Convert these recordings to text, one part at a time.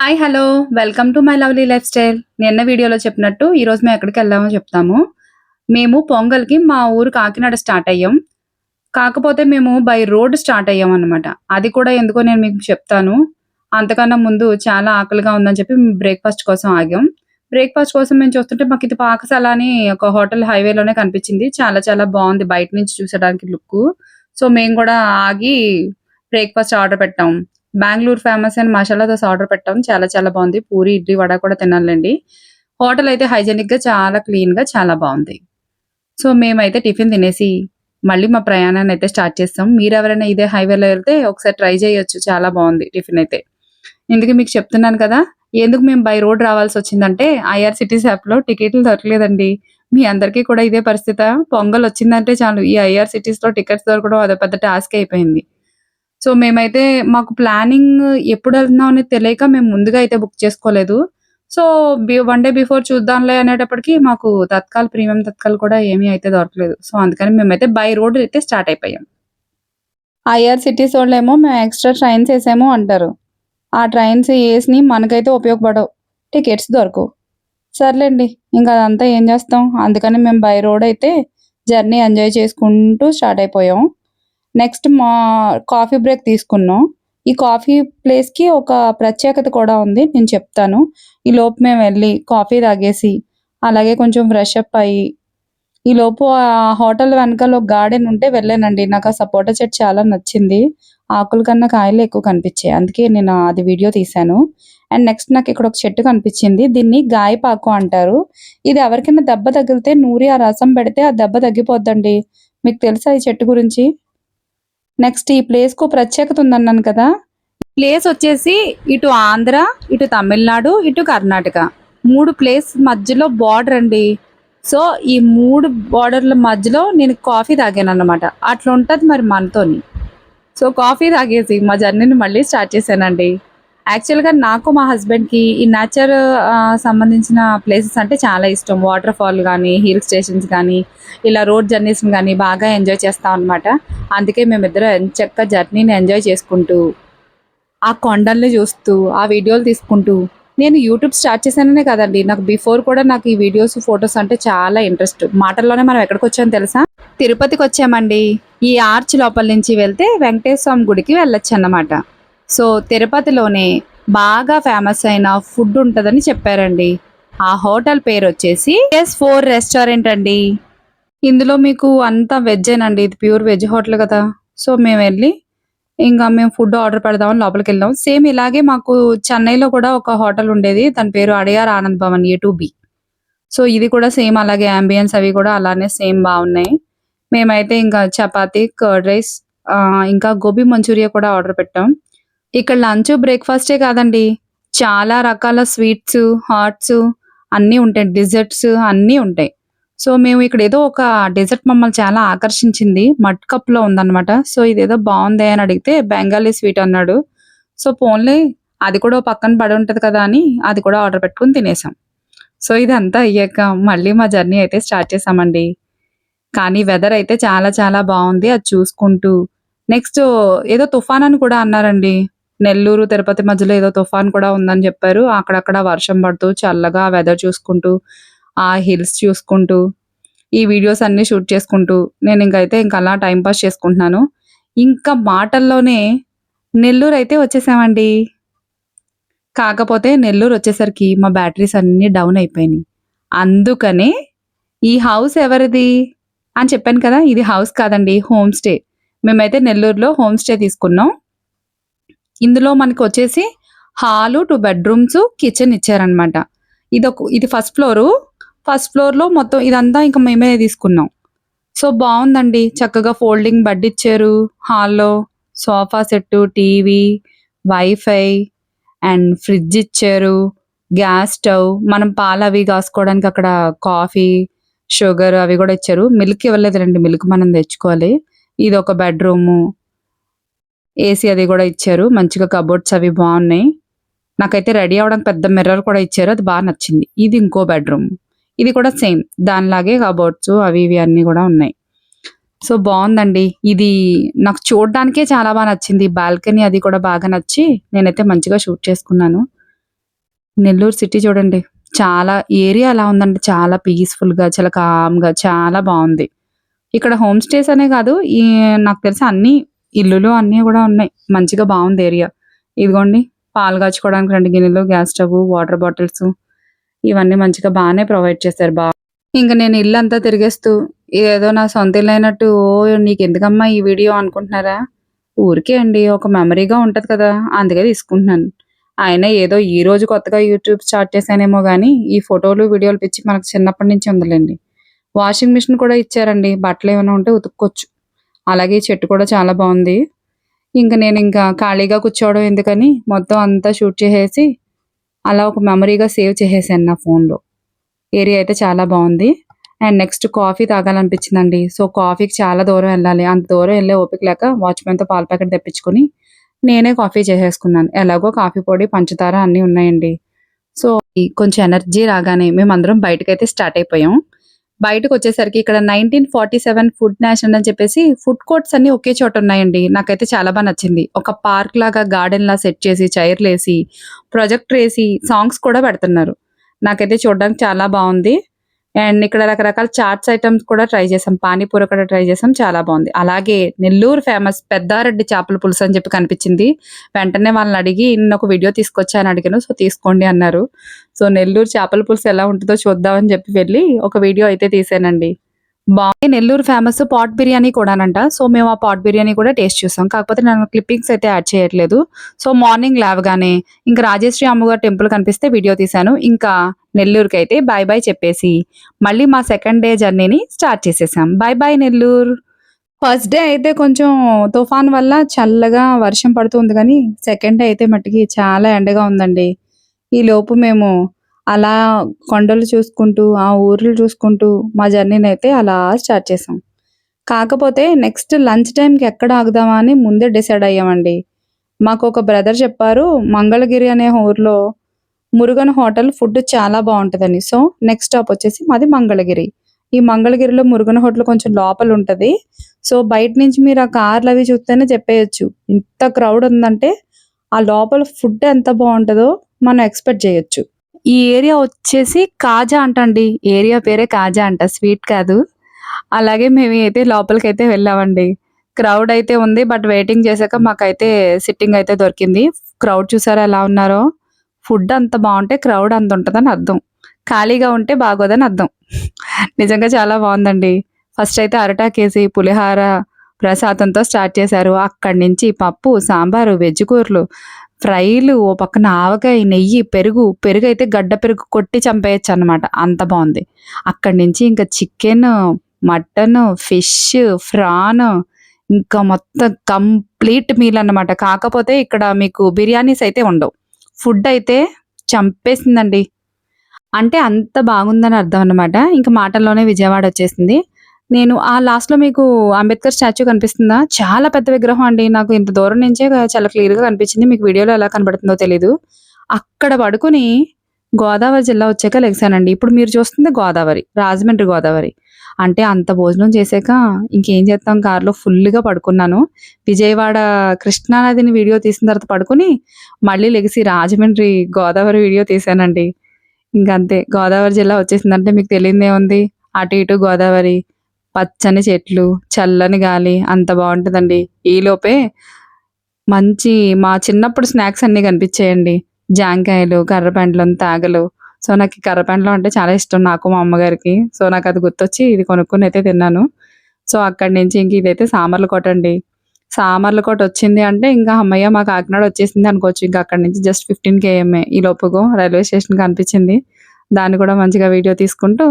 Hi hello welcome to my lovely life style నిన్న వీడియోలో చెప్పినట్టు ఈరోజు మేము ఎక్కడికి వెళ్ళామో చెప్తాము. మేము పొంగల్కి మా ఊరు కాకినాడ స్టార్ట్ అయ్యాం. కాకపోతే మేము బై రోడ్ స్టార్ట్ అయ్యాం అనమాట అది కూడా ఎందుకో నేను మీకు చెప్తాను. అంతకన్నా ముందు చాలా ఆకలిగా ఉందని చెప్పి బ్రేక్ఫాస్ట్ కోసం ఆగాం. బ్రేక్ఫాస్ట్ కోసం మేము చూస్తుంటే మాకు ఇది పాకశాల అని ఒక హోటల్ హైవేలోనే కనిపించింది. చాలా చాలా బాగుంది. బయట నుంచి చూసడానికి లుక్ సో మేము కూడా ఆగి బ్రేక్ఫాస్ట్ ఆర్డర్ పెట్టాం. బెంగళూరు ఫేమస్ అని మసాలా దోశ ఆర్డర్ పెట్టాం చాలా చాలా బాగుంది. పూరి ఇడ్లీ వడ కూడా తినాలండి. హోటల్ అయితే హైజెనిక్గా చాలా క్లీన్గా చాలా బాగుంది. సో మేమైతే టిఫిన్ తినేసి మళ్ళీ మా ప్రయాణాన్ని అయితే స్టార్ట్ చేస్తాం. మీరు ఎవరైనా ఇదే హైవేలో వెళ్తే ఒకసారి ట్రై చేయొచ్చు. చాలా బాగుంది టిఫిన్ అయితే. ఇందుకు మీకు చెప్తున్నాను కదా ఎందుకు మేము బై రోడ్ రావాల్సి వచ్చిందంటే ఐఆర్ సిటీస్ యాప్లో టికెట్లు దొరకలేదండి. మీ అందరికీ కూడా ఇదే పరిస్థితి. పొంగల్ వచ్చిందంటే చాలు. ఈ ఐఆర్ సిటీస్లో టికెట్స్ దొరకడం అదో పెద్ద టాస్క్ అయిపోయింది. సో మేమైతే మాకు ప్లానింగ్ ఎప్పుడు వెళ్తున్నాం అనేది తెలియక మేము ముందుగా అయితే బుక్ చేసుకోలేదు. సో వన్ డే బిఫోర్ చూద్దాంలే అనేటప్పటికి మాకు తత్కాల్ ప్రీమియం తత్కాల్ కూడా ఏమీ అయితే దొరకలేదు. సో అందుకని మేమైతే బై రోడ్ అయితే స్టార్ట్ అయిపోయాం. ఐఆర్ సిటీస్ ఏమో మేము ఎక్స్ట్రా ట్రైన్స్ వేసాము అంటారు. ఆ ట్రైన్స్ వేసి మనకైతే ఉపయోగపడవు. టికెట్స్ దొరకవు. సర్లేండి ఇంకా అదంతా ఏం చేస్తాం? అందుకని మేము బై రోడ్ అయితే జర్నీ ఎంజాయ్ చేసుకుంటూ స్టార్ట్ అయిపోయాం. నెక్స్ట్ మా కాఫీ బ్రేక్ తీసుకున్నాం. ఈ కాఫీ ప్లేస్కి ఒక ప్రత్యేకత కూడా ఉంది నేను చెప్తాను. ఈ లోపు మేము వెళ్ళి కాఫీ తాగేసి అలాగే కొంచెం ఫ్రెష్ అప్ అయ్యి ఈ లోపు ఆ హోటల్ వెనకాల ఒక గార్డెన్ ఉంటే వెళ్ళానండి. నాకు ఆ సపోటా చెట్టు చాలా నచ్చింది. ఆకుల కన్నా కాయలు ఎక్కువ కనిపించాయి. అందుకే నేను అది వీడియో తీశాను. అండ్ నెక్స్ట్ నాకు ఇక్కడ ఒక చెట్టు కనిపించింది. దీన్ని గాయపాకు అంటారు. ఇది ఎవరికైనా దెబ్బ తగిలితే నూరి ఆ రసం పెడితే ఆ దెబ్బ తగ్గిపోద్దండి. మీకు తెలుసా ఈ చెట్టు గురించి? నెక్స్ట్ ఈ ప్లేస్కు ప్రత్యేకత ఉందన్నాను కదా. ప్లేస్ వచ్చేసి ఇటు ఆంధ్ర ఇటు తమిళనాడు ఇటు కర్ణాటక. మూడు ప్లేస్ మధ్యలో బార్డర్ అండి. సో ఈ మూడు బార్డర్ల మధ్యలో నేను కాఫీ తాగాను అన్నమాట అట్లా ఉంటుంది మరి మనతోని. సో కాఫీ తాగేసి మా జర్నీని మళ్ళీ స్టార్ట్ చేశానండి. యాక్చువల్గా నాకు మా హస్బెండ్కి ఈ నేచర్ సంబంధించిన ప్లేసెస్ అంటే చాలా ఇష్టం. వాటర్ ఫాల్ కానీ హిల్ స్టేషన్స్ కానీ ఇలా రోడ్ జర్నీస్ కానీ బాగా ఎంజాయ్ చేస్తాం అనమాట అందుకే మేమిద్దరం ఎంచక్క జర్నీని ఎంజాయ్ చేసుకుంటూ ఆ కొండల్ని చూస్తూ ఆ వీడియోలు తీసుకుంటూ నేను యూట్యూబ్ స్టార్ట్ చేశాననే కదండి. నాకు బిఫోర్ కూడా నాకు ఈ వీడియోస్ ఫొటోస్ అంటే చాలా ఇంట్రెస్ట్. మాటల్లోనే మనం ఎక్కడికి వచ్చామో తెలుసా? తిరుపతికి వచ్చామండి. ఈ ఆర్చ్ లోపల నుంచి వెళ్తే వెంకటేశ్వర స్వామి గుడికి వెళ్ళొచ్చు అన్నమాట. సో తిరుపతిలోనే బాగా ఫేమస్ అయిన ఫుడ్ ఉంటుందని చెప్పారండి. ఆ హోటల్ పేరు వచ్చేసి ఎస్ ఫోర్ రెస్టారెంట్ అండి. ఇందులో మీకు అంతా వెజ్ ఇది ప్యూర్ వెజ్ హోటల్ కదా. సో మేము వెళ్ళి ఇంకా మేము ఫుడ్ ఆర్డర్ పెడదామని లోపలికి వెళ్ళాం. సేమ్ ఇలాగే మాకు చెన్నైలో కూడా ఒక హోటల్ ఉండేది దాని పేరు అడిగారు Anand Bhavan A two B. So ఇది కూడా సేమ్ అలాగే అంబియన్స్ అవి కూడా అలానే సేమ్ బాగున్నాయి. మేమైతే ఇంకా చపాతీ కర్డ్ రైస్ ఇంకా గోబీ మంచూరియా కూడా ఆర్డర్ పెట్టాం. ఇక్కడ లంచ్ బ్రేక్ఫాస్టే కాదండి. చాలా రకాల స్వీట్స్ హాట్స్ అన్నీ ఉంటాయి. డిజర్ట్స్ అన్నీ ఉంటాయి. సో మేము ఇక్కడ ఏదో ఒక డెజర్ట్ మమ్మల్ని చాలా ఆకర్షించింది. మడ్ కప్లో ఉందన్నమాట. సో ఇదేదో బాగుంది అని అడిగితే బెంగాలీ స్వీట్ అన్నాడు. సో పోన్లే అది కూడా పక్కన పడి ఉంటది కదా అని అది కూడా ఆర్డర్ పెట్టుకుని తినేసాం. సో ఇదంతా అయ్యాక మళ్ళీ మా జర్నీ అయితే స్టార్ట్ చేసామండి. కానీ వెదర్ అయితే చాలా చాలా బాగుంది. అది చూసుకుంటూ. నెక్స్ట్ ఏదో తుఫాన్ అని కూడా అన్నారండి. నెల్లూరు తిరుపతి మధ్యలో ఏదో తుఫాన్ కూడా ఉందని చెప్పారు. అక్కడక్కడ వర్షం పడుతూ చల్లగా వెదర్ చూసుకుంటూ ఆ హిల్స్ చూసుకుంటూ ఈ వీడియోస్ అన్ని షూట్ చేసుకుంటూ నేను ఇంకైతే ఇంకా అలా టైంపాస్ చేసుకుంటున్నాను. ఇంకా మాటల్లోనే నెల్లూరు అయితే వచ్చేసామండి. కాకపోతే నెల్లూరు వచ్చేసరికి మా బ్యాటరీస్ అన్నీ డౌన్ అయిపోయినాయి. అందుకనే ఈ హౌస్ ఎవరిది అని చెప్పాను కదా ఇది హౌస్ కాదండి హోమ్ స్టే మేమైతే నెల్లూరులో హోమ్ స్టే తీసుకున్నాం. ఇందులో మనకు వచ్చేసి హాలు టూ బెడ్రూమ్స్ కిచెన్ ఇచ్చారనమాట ఇది ఒక ఇది ఫస్ట్ ఫ్లోరు. ఫస్ట్ ఫ్లోర్లో మొత్తం ఇదంతా ఇంకా మేమే తీసుకున్నాం. సో బాగుందండి. చక్కగా ఫోల్డింగ్ బెడ్ ఇచ్చారు హాల్లో. Sofa set TV WiFi and fridge ఇచ్చారు. Gas stove. మనం పాలు అవి కాసుకోవడానికి అక్కడ కాఫీ షుగర్ అవి కూడా ఇచ్చారు. మిల్క్ ఇవ్వలేదు రండి మిల్క్ మనం తెచ్చుకోవాలి. ఇది ఒక బెడ్రూము. ఏసీ అది కూడా ఇచ్చారు. మంచిగా కబోర్డ్స్ అవి బాగున్నాయి. నాకైతే రెడీ అవడానికి పెద్ద మిర్రర్ కూడా ఇచ్చారు. అది బాగా నచ్చింది. ఇది ఇంకో బెడ్రూమ్ ఇది కూడా సేమ్ దానిలాగే కబోర్డ్స్ అవి ఇవి అన్ని కూడా ఉన్నాయి. సో బాగుందండి. ఇది నాకు చూడడానికే చాలా బాగా నచ్చింది. బాల్కనీ అది కూడా బాగా నచ్చి నేనైతే మంచిగా షూట్ చేసుకున్నాను. నెల్లూరు సిటీ చూడండి. చాలా ఏరియా ఎలా ఉందంటే చాలా పీస్‌ఫుల్‌గా, చాలా కామ్‌గా చాలా బాగుంది. ఇక్కడ హోమ్ స్టేస్ అనే కాదు, ఈ నాకు తెలిసి అన్ని ఇల్లులు అన్నీ కూడా ఉన్నాయి. మంచిగా బాగుంది ఏరియా. ఇదిగోండి పాలు కాచుకోవడానికి రెండు గిన్నెలు, గ్యాస్ స్టవ్, వాటర్ బాటిల్స్ ఇవన్నీ మంచిగా బానే ప్రొవైడ్ చేశారు. బాగా ఇంకా నేను ఇల్లు అంతా తిరిగేస్తూ ఏదో నా సొంత ఇల్లు అయినట్టు ఓ నీకు ఎందుకమ్మా ఈ వీడియో అనుకుంటున్నారా? ఊరికే అండి. ఒక మెమరీగా ఉంటది కదా! అందుకే తీసుకుంటున్నాను. అయినా ఏదో ఈ రోజు కొత్తగా యూట్యూబ్ స్టార్ట్ చేశానేమో కానీ ఈ ఫోటోలు, వీడియోలు పిచ్చి మనకు చిన్నప్పటి నుంచి ఉందలేండి వాషింగ్ మిషన్ కూడా ఇచ్చారండి. బట్టలు ఏమైనా ఉంటే ఉతుక్కోవచ్చు. అలాగే చెట్టు కూడా చాలా బాగుంది ఇంకా నేను ఇంకా ఖాళీగా కూర్చోవడం ఎందుకని మొత్తం అంతా షూట్ చేసేసి, అలా ఒక మెమరీగా సేవ్ చేసేసాను నా ఫోన్‌లో. ఏరియా అయితే చాలా బాగుంది అండ్ నెక్స్ట్ కాఫీ తాగాలనిపించిందండి. సో, కాఫీకి చాలా దూరం వెళ్ళాలి అంత దూరం వెళ్ళే ఓపిక లేక వాచ్‌మెన్‌తో పాల ప్యాకెట్ తెప్పించుకొని, నేనే కాఫీ చేసేసుకున్నాను. ఎలాగో కాఫీ పొడి, పంచదార అన్నీ ఉన్నాయండి. సో, కొంచెం ఎనర్జీ రాగానే మేమందరం బయటకైతే స్టార్ట్ అయిపోయాం. బయటకు వచ్చేసరికి ఇక్కడ 1947 ఫుడ్ నేషన్ అని చెప్పేసి ఫుడ్ కోర్ట్స్ అన్ని ఒకే చోట ఉన్నాయండి. నాకైతే చాలా బాగా నచ్చింది. ఒక పార్క్ లాగా గార్డెన్ లా సెట్ చేసి, చైర్‌లేసి, ప్రొజెక్టర్ వేసి సాంగ్స్ కూడా పెడుతున్నారు. నాకైతే చూడడానికి చాలా బాగుంది అండ్ ఇక్కడ రకరకాల చాట్స్ ఐటమ్స్ కూడా ట్రై చేసాం. పానీపూరి కూడా ట్రై చేసాం. చాలా బాగుంది అలాగే నెల్లూరు ఫేమస్ పెద్దారెడ్డి చేపల పులుసు అని చెప్పి కనిపించింది. వెంటనే వాళ్ళని అడిగి నేనొక వీడియో తీసుకొచ్చా అని అడిగాను. సో, తీసుకోండి అన్నారు. సో, నెల్లూరు చేపల పులుసు ఎలా ఉంటుందో చూద్దాం అని చెప్పి వెళ్ళి ఒక వీడియో అయితే తీసానండి బాగుంది నెల్లూరు ఫేమస్ పాట్ బిర్యానీ కూడానంట. సో, మేము ఆ పాట్ బిర్యానీ కూడా టేస్ట్ చూసాం. కాకపోతే నేను క్లిప్పింగ్స్ అయితే యాడ్ చేయట్లేదు. సో, మార్నింగ్ లేవగానే ఇంకా రాజేశ్రీ అమ్మగారు టెంపుల్ కనిపిస్తే వీడియో తీశాను. ఇంకా నెల్లూరుకి అయితే బాయ్ బాయ్ చెప్పేసి, మళ్ళీ మా సెకండ్ డే జర్నీని స్టార్ట్ చేసేసాం. Bye bye Nellore. First day అయితే కొంచెం తుఫాన్ వల్ల చల్లగా వర్షం పడుతుంది కానీ సెకండ్ డే అయితే మట్టికి చాలా ఎండగా ఉందండి. ఈ లోపు మేము అలా కొండలు చూసుకుంటూ, ఆ ఊర్లు చూసుకుంటూ మా జర్నీని అయితే అలా స్టార్ట్ చేసాం. కాకపోతే నెక్స్ట్ లంచ్ టైంకి ఎక్కడ ఆగుదామా అని ముందే డిసైడ్ అయ్యామండి. మాకు ఒక బ్రదర్ చెప్పారు మంగళగిరి అనే ఊర్లో మురుగన్ హోటల్ ఫుడ్ చాలా బాగుంటుందని సో, నెక్స్ట్ స్టాప్ వచ్చేసి మాది మంగళగిరి. ఈ మంగళగిరిలో మురుగన్ హోటల్ కొంచెం లోపల ఉంటుంది సో, బయట నుంచి మీరు ఆ కార్లు అవి చూస్తేనే చెప్పేయొచ్చు. ఇంత క్రౌడ్ ఉందంటే, ఆ లోపల ఫుడ్ ఎంత బాగుంటుందో మనం ఎక్స్‌పెక్ట్ చేయొచ్చు. ఈ ఏరియా వచ్చేసి కాజా అంటండి. ఏరియా పేరే కాజా అంట. స్వీట్ కాదు. అలాగే మేము అయితే లోపలికైతే వెళ్ళామండి. క్రౌడ్ అయితే ఉంది. బట్ వెయిటింగ్ చేశాక మాకైతే సిట్టింగ్ అయితే దొరికింది. క్రౌడ్ చూసారా ఎలా ఉన్నారో? ఫుడ్ అంత బాగుంటే క్రౌడ్ అంత ఉంటుందని అర్థం. ఖాళీగా ఉంటే బాగోదని అర్థం. నిజంగా చాలా బాగుందండి ఫస్ట్ అయితే అరటాకేసి పులిహార, ప్రసాదంతో స్టార్ట్ చేశారు. అక్కడి నుంచి పప్పు, సాంబారు, వెజ్ కూరలు, ఫ్రైలు, ఓ పక్కన ఆవకాయ, నెయ్యి, పెరుగు, పెరుగు అయితే గడ్డ పెరుగు కొట్టి చంపేయొచ్చనమాట. అంత బాగుంది అక్కడి నుంచి ఇంకా చికెన్ మటన్ ఫిష్, ఫ్రాన్ ఇంకా మొత్తం కంప్లీట్ మీల్ అన్నమాట. కాకపోతే ఇక్కడ మీకు బిర్యానీస్ అయితే ఉండవు. ఫుడ్ అయితే చంపేసిందండి. అంటే అంత బాగుందని అర్థం అన్నమాట. ఇంకా మాటల్లోనే విజయవాడ వచ్చేసింది. నేను ఆ లాస్ట్‌లో మీకు అంబేద్కర్ స్టాచ్యూ కనిపిస్తుందా? చాలా పెద్ద విగ్రహం అండి. నాకు ఇంత దూరం నుంచే చాలా క్లియర్‌గా కనిపించింది. మీకు వీడియోలో ఎలా కనబడుతుందో తెలీదు. అక్కడ పడుకొని గోదావరి జిల్లా వచ్చాక లెగిసానండి. ఇప్పుడు మీరు చూస్తుంది గోదావరి. రాజమండ్రి గోదావరి. అంటే అంత భోజనం చేశాక ఇంకేం చేస్తాం కార్‌లో ఫుల్‌గా పడుకున్నాను. విజయవాడ కృష్ణానదిని వీడియో తీసిన తర్వాత పడుకొని, మళ్ళీ లెగిసి రాజమండ్రి గోదావరి వీడియో తీశానండి. ఇంకంతే గోదావరి జిల్లా వచ్చేసిందంటే మీకు తెలియనిదేముంది. అటు ఇటు గోదావరి, పచ్చని చెట్లు, చల్లని గాలి అంత బాగుంటుందండి ఈలోపే మంచి మా చిన్నప్పుడు స్నాక్స్ అన్నీ కనిపించాయండి. జాంకాయలు, కర్రపండ్లు తాగలు. సో, నాకు ఈ కర్రపెండలం అంటే చాలా ఇష్టం నాకు, మా అమ్మగారికి. సో, నాకు అది గుర్తొచ్చి ఇది కొనుక్కొని అయితే తిన్నాను. సో, అక్కడి నుంచి ఇంక ఇదైతే సామర్లకోట అండి. సామర్లకోట వచ్చింది అంటే ఇంకా అమ్మయ్య మా కాకినాడ వచ్చేసింది అనుకోవచ్చు. ఇంకా అక్కడి నుంచి జస్ట్ 15 కేఎంఏ. ఈ లోపుకు రైల్వే స్టేషన్ కనిపించింది. దాన్ని కూడా మంచిగా వీడియో తీసుకుంటూ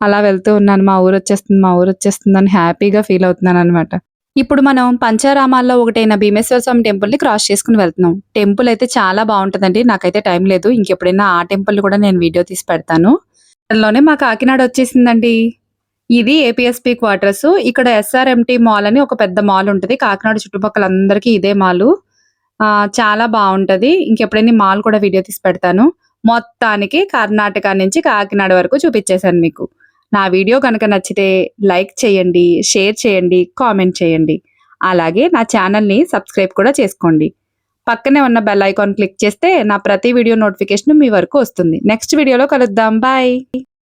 అలా వెళ్తూ ఉన్నాను. మా ఊరు వచ్చేస్తుంది మా ఊరు వచ్చేస్తుంది అని హ్యాపీగా ఫీల్ అవుతున్నాను అనమాట ఇప్పుడు మనం పంచారామాల్లో ఒకటైన భీమేశ్వర స్వామి టెంపుల్‌ని క్రాస్ చేసుకొని వెళ్తున్నాం. టెంపుల్ అయితే చాలా బాగుంటుందండి నాకైతే టైం లేదు. ఇంకెప్పుడైనా ఆ టెంపుల్ కూడా నేను వీడియో తీసి పెడతాను. లోనే మా కాకినాడ వచ్చేసిందండి. ఇది ఏపీఎస్‌పీ క్వార్టర్స్. ఇక్కడ ఎస్ఆర్ఎంటీ మాల్ అని ఒక పెద్ద మాల్ ఉంటుంది కాకినాడ చుట్టుపక్కల అందరికీ ఇదే మాలు. చాలా బాగుంటుంది ఇంకెప్పుడైనా మాల్ కూడా వీడియో తీసి పెడతాను. మొత్తానికి కర్ణాటక నుంచి కాకినాడ వరకు చూపించేశాను మీకు. నా వీడియో కనుక నచ్చితే లైక్ చేయండి, షేర్ చేయండి, కామెంట్ చేయండి. అలాగే నా ఛానల్‌ని సబ్స్క్రైబ్ కూడా చేసుకోండి. పక్కనే ఉన్న బెల్ ఐకాన్ క్లిక్ చేస్తే నా ప్రతి వీడియో నోటిఫికేషన్ మీ వరకు వస్తుంది నెక్స్ట్ వీడియోలో కలుద్దాం బాయ్